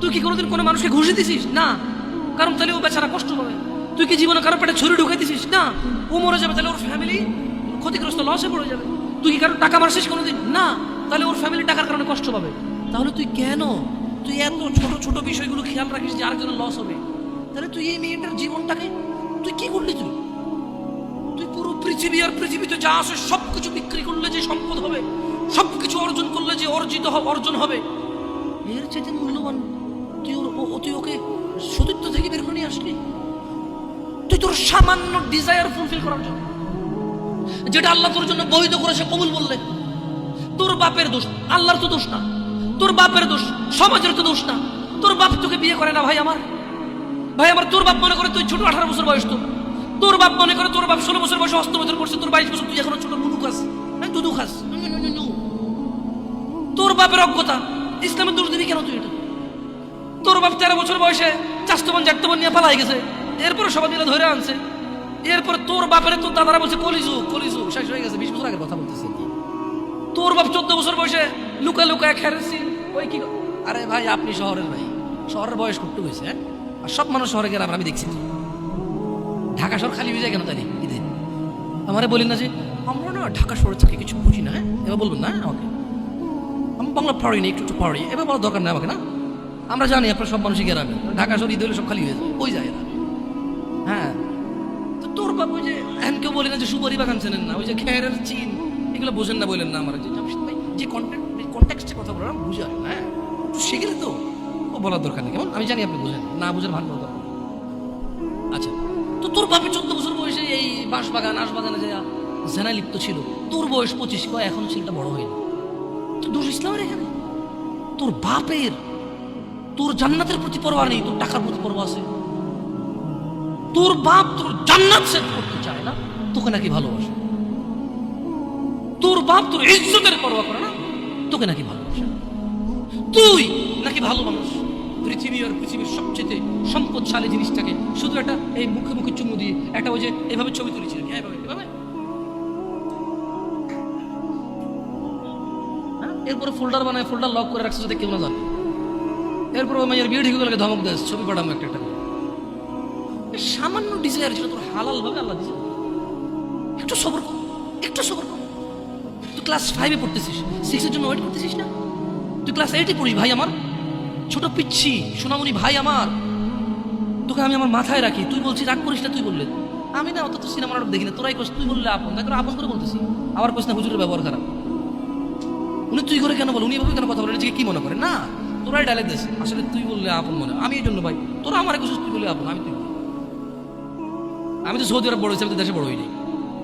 তুই কি কোনোদিন কোনো মানুষকে ঘুষে দিছিস? না। কারণ তাহলে ও বেচারা কষ্ট পাবে। তুই কি জীবনে কারও পেটে ছুরি ঢুকাই দিছিস? না। ও মরে যাবে, তাহলে ওর ফ্যামিলি ক্ষতিগ্রস্ত লসে পড়ে যাবে। তুই কি কারও টাকা মারছিস কোনোদিন? না। তাহলে ওর ফ্যামিলি টাকার কারণে কষ্ট পাবে। তাহলে তুই কেন? তুই এত ছোট ছোট বিষয়গুলো খেয়াল রাখিস যে আরেকজনের লস হবে। তাহলে তুই এই মেয়েটার জীবনটাকে তুই কি করলি তুই? তুই পুরো পৃথিবী আর পৃথিবীতে যা আসে সবকিছু বিক্রি করলে যে সম্পদ হবে, সবকিছু অর্জন করলে যে অর্জিত অর্জন হবে, এর চেয়ে মূল্যবান তুই তুই ওকে সতীত্ব থেকে বের করে নিয়ে আসলি? তুই তোর সামান্য ডিজায়ার ফুলফিল করার জন্য। যেটা আল্লাহ তোর জন্য বৈধ করেছে কবুল বললে, তোর বাপের দোষ, আল্লাহর তো দোষ না। তোর বাপের দোষ, সমাজের তো দোষ না। তোর বাপ তোকে বিয়ে করে না, ভাই আমার। ভাই আমার, তোর বাপ মনে করে তুই ছোট আঠারো বছর বয়স তো। তোর বাপ মনে করে তোর বাপ ষোলো বছর বয়সে হস্তমতন করছে, তোর বাইশ বছর তুই এখনও ছোট, নুনু খাস। দুধু খাস। তোর বাপের অজ্ঞতা, ইসলামের দোষ দিবি কেন তুই এটা? তোর বাপ তেরো বছর বয়সে চাস্তবন জাগতবন নিয়ে পালাই গেছে। এরপরে সবাই মিলে ধরে আনছে। এরপর তোর বাপের তোর দাদারা বলছে কলিজু কলিজু শেষ হয়ে গেছে। বিশ বছর আগের কথা বলতেছে তোর বাপ চোদ্দ বছর বয়সে লুকা লুকা খেরেছি ওই কি আরে ভাই, আপনি শহরের ভাই। শহরের বয়স কট্টু হয়েছে হ্যাঁ? আর সব মানুষ শহরে গেলাম আমি দেখছি। ঢাকা শহর খালি হয়ে যায় কেন তাই ঈদে। আমারে বলেন না যে, আমরা না ঢাকা শহরে থেকে কিছু বুঝি না হ্যাঁ? এবার বলবেন না, আমাকে। আমি বাংলা পড়ি না, একটু একটু পড়ি। এবার বলার দরকার নেই আমাকে, না? আমরা জানি আপনার সব মানুষই গেরামে। ঢাকা শহর ঈদ হলে সব খালি হয়ে যায়। ওই যায় এরা হ্যাঁ। তো তোর বাপ ওই যে, এখন কেউ বলি না যে সুপারি বাগান চেনেন না। ওই যে খেয়ারের চিন, এগুলো বোঝেন না বললেন না আমার। যে ভাই যে কন্টেন্ট কন্টেক্সটে কথা বললাম, বুঝে হ্যাঁ। শিখে তো। ও বলার দরকার নেই। কেমন? আমি জানি আপনি বুঝেন। না বুঝেন ভালো দরকার আচ্ছা। তো তোর বাপে চোদ্দ বছর বয়সে এই বাঁশ বাগান আশ বাগানে যে জেনা লিপ্ত ছিল, তোর বয়স পঁচিশ, কয়? এখনও ছেলেটা বড় হয়নি। তো দোষ ইসলামের এখানে। তোর বাপের তোর জান্নাতের প্রতি পরোয়া নেই, তোর টাকার প্রতি পরোয়া আছে। তোর বাপ তোর জান্নাত সেট করতে চায় না, তোকে নাকি ভালোবাসে। তোর বাপ তোর ইজ্জতের পরোয়া করে না, তোকে নাকি ভালোবাসে। তুই নাকি ভালো মানুষ। পৃথিবী আর পৃথিবীর সবচেয়ে সম্পদশালী জিনিসটাকে শুধু একটা এই মুখে মুখে চুমু দিয়ে, একটা ওই যে এভাবে ছবি তুলেছিলেন হ্যাঁ হ্যাঁ? এরপরে ফোল্ডার বানায় ফোল্ডার লক করে রাখছে যাতে কেউ না জানে। এরপর ওই মায়ের বিয়ে ঢুকে গেলে ধমক দেয় ছবি পাঠাবো একটা একটা সামান্য ডিজায়ার ছিল তোর হালাল ভাবে আল্লাহ দিয়েছে একটু সবর কর, একটু সবর কর। তুই ক্লাস ফাইভে পড়তেছিস সিক্সের জন্য ওয়েট করতেছিস না? তুই ক্লাস এইটে পড়িস, ভাই আমার। ছোট পিচ্ছি, সোনামণি ভাই আমার। তোকে আমি আমার মাথায় রাখি, তুই বলছিস, রাগ করিস না, তুই বললে। আমি না অত তো সিনেমা নাটক দেখি না, তোরাই কোস তুই বললে আপন। দেখো, আপন করে বলতেছি। আবার কোস না, হুজুরের ব্যবহার খারাপ। উনি তুই করে কেন বল? উনি এভাবে কেন কথা বলে? নিজেকে কি মনে করে? না। তোরাই ডায়লগ দিস আসলে তুই বললে আপন মনে আমি এই জন্য ভাই, তোরা আমার কিছু তুই বললে আপন, আমি তুই আমি তো সৌদি আরব বড় হয়েছি, আমি দেশে বড় হইনি।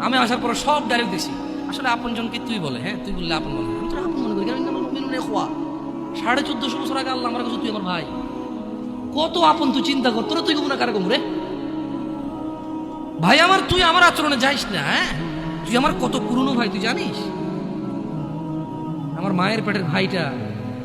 আমি আসার পরে সব ডাইরেক্ট দেখছি। আসলে আপন জনকে তুই বলে হ্যাঁ তুই বললে আপন মনে। আমি তোর আপন মনে করি, কারণ খোয়া। সাড়ে চোদ্দশো বছর আগে আল্লাহ আমার কাছে তুই আমার ভাই। কত আপন তুই চিন্তা কর, তোরা তুই গুমরা কারে গুমরে ভাই আমার, তুই আমার আচরণে যাইস না হ্যাঁ? তুই আমার কত পুরনো ভাই, তুই জানিস? আমার মায়ের পেটের ভাইটা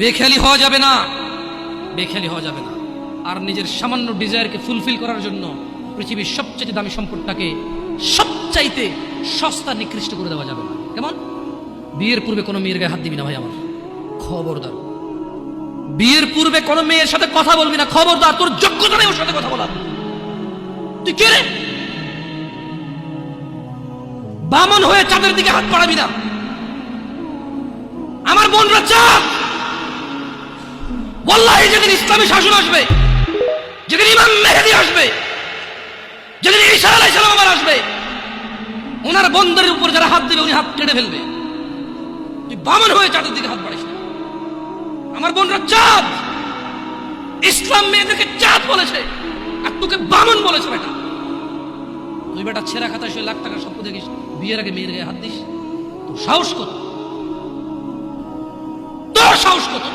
বেখেয়ালি হওয়া যাবে না। বেখেয়ালি হওয়া যাবে না। আর নিজের সামান্য ডিজায়ারকে ফুলফিল করার জন্য পৃথিবীর সবচেয়ে দামি সম্পদটাকে সবচাইতে সস্তা, নিকৃষ্ট করে দেওয়া যাবে না। কেমন? বিয়ের পূর্বে কোনো মেয়ের গায়ে হাত দিবি না ভাই আমার। খবরদার। বিয়ের পূর্বে কোনো মেয়ের সাথে কথা বলবি না। খবরদার, তোর যোগ্যতা নেই ওর সাথে কথা বলার। তুই কে রে? বামন হয়ে চাঁদের দিকে হাত বাড়াবি না। আমার বোনরা চাঁদ ওয়াল্লাহি, যেদিন ইসলামী শাসন আসবে, যেদিন ইমাম মেহেদি আসবে, যেদিন সালাম আবার আসবে, ওনার বন্দরের উপর যারা হাত দেবে, উনি হাত কেটে ফেলবে। বামন হয়ে চাঁদের দিকে হাত বাড়িস। আমার বোনরা চাঁদ। ইসলাম মেয়েদেরকে চাঁদ বলেছে, আর তোকে বামন বলেছে বেটা। তুই বেটা ছেঁড়া খাতায় সে লাখ টাকার স্বপ্ন দেখিস, বিয়ের আগে মেয়ের গায়ে হাত দিস। তোর সাহস কত? তোর সাহস কত?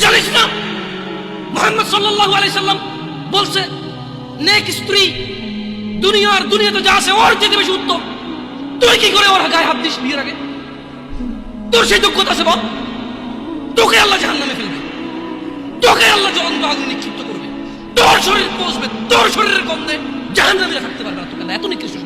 তুই জানিস না? মোহাম্মদ সাল্লাল্লাহু আলাইহি সাল্লাম বলছে, নেক স্ত্রী, দুনিয়ার দুনিয়াতে যা আছে ওর থেকে বেশি উত্তম। তুই কি করে ওর গায়ে হাত দিস বিয়ের আগে? তোর সেই যোগ্যতা আছে বল। তোকে আল্লাহ জাহান্নামে ফেলবে। তোকে আল্লাহ জ্বলন্ত আগুন নিক্ষিপ্ত করবে। তোর শরীর পৌঁছবে তোর শরীরের গন্ধে জাহান্নামে থাকতে পারবে না তোকে এত নিকৃষ্ট